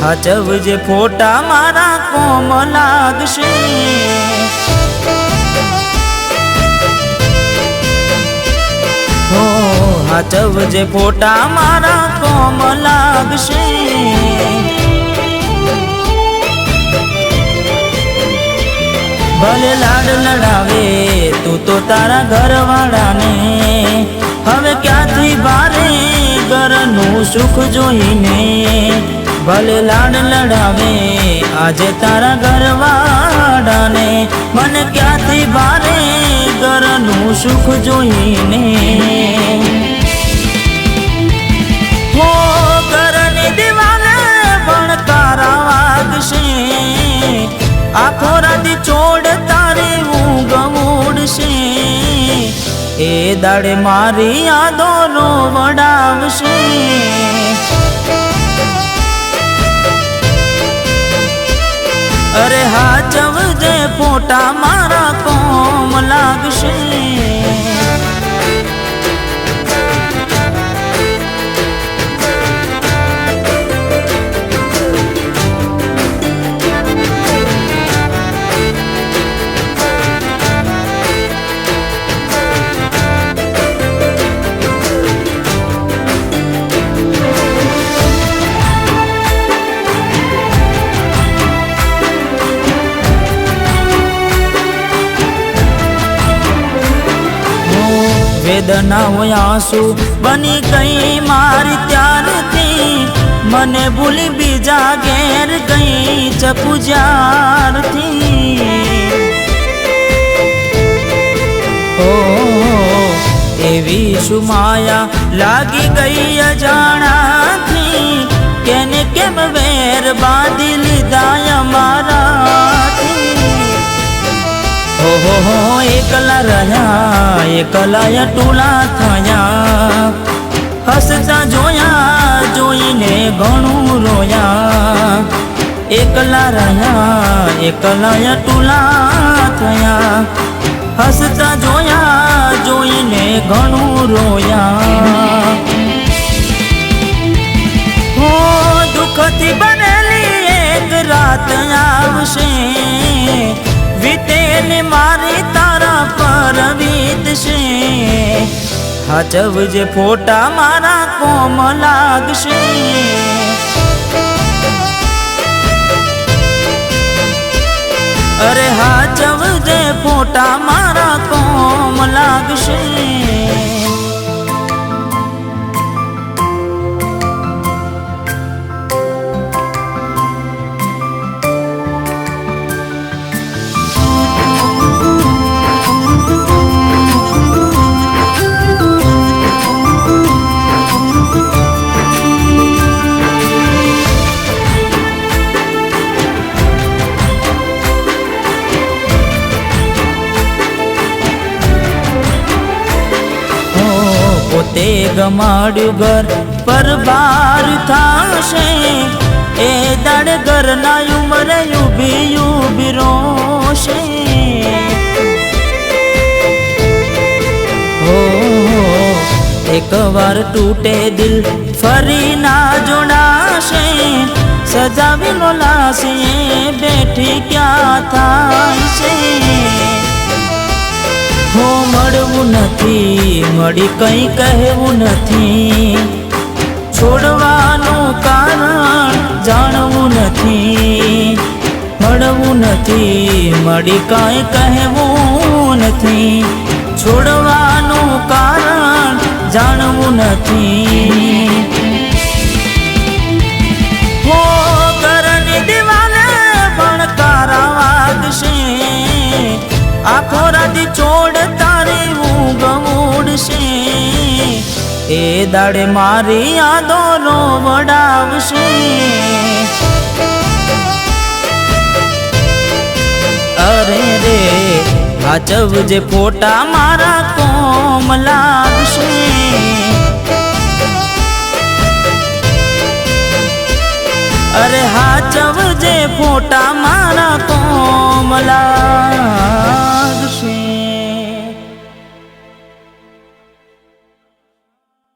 હાચવજે ફોટા મારા કોમ લાગશે. હો હાચવજે ફોટા મારા કોમ લાગશે. ભલે લાડ લડાવે, તું તો તારા ઘરવાળાને. હવે ક્યાંથી ભારે ઘરનું સુખ જોઈને ભલે લાડ લડાવે, આજે તારા ઘરવાળાને મને ક્યાંથી ભારે ઘરનું સુખ જોઈને? હો, ઘરની દિવાલે તારા વાગશે, આખો રાતી ચોડ તારે હું મૂડશે, એ દાડે મારી યાદો વડાવશે. અરે હાચવજે ફોટા મારા કોમ લાગશે. વેદના બની ગઈ મારી ત્યારથી. મને ભૂલી બીજા ઘેર ગઈ ચકુ જ્યારથી ઓ એવી સુમાયા લાગી ગઈ અજાણાથી. કેને કેમ વેર બાંધી લીધા અમારાથી ઓહો એકલા રહ્યા એકલા ટોલા થયા. હસતા જોયા, જોઈને ઘણું રોયા. એકલા રહ્યા, એકલાય ટોલા થયા. હસતા જોયા, જોઈને ઘણું રોયા. હો દુઃખથી બનેલી એક રાત આવશે. વીતેલી મારી તારા પર વીતશે. હાચવજે ફોટા મારા કોમ લાગશે. અરે હાચવજે ફોટા મારા કોમ લાગશે. પોતે ગમાડ્યું ઘર પર બાર થાશે. એ દાડ ઘરના ઉમરે ઊભી ઊભી રોશે. એક વાર તૂટે દિલ ફરી ના જોડાશે. સજાવેલો લાશે, બેઠી ક્યાં થાય છે નથી, મળી કઈ કહેવું નથી. છોડવાનું કારણ જાણવું નથી, મળવું નથી, મળી કઈ કહેવું નથી. છોડવાનું કારણ જાણવું નથી. એ દાડે મારી યાદો રો વડાવશે. અરે રે, હાચવજે ફોટા મારા કોમ લાગશે અરે હાચવજે ફોટા મારા કોમલા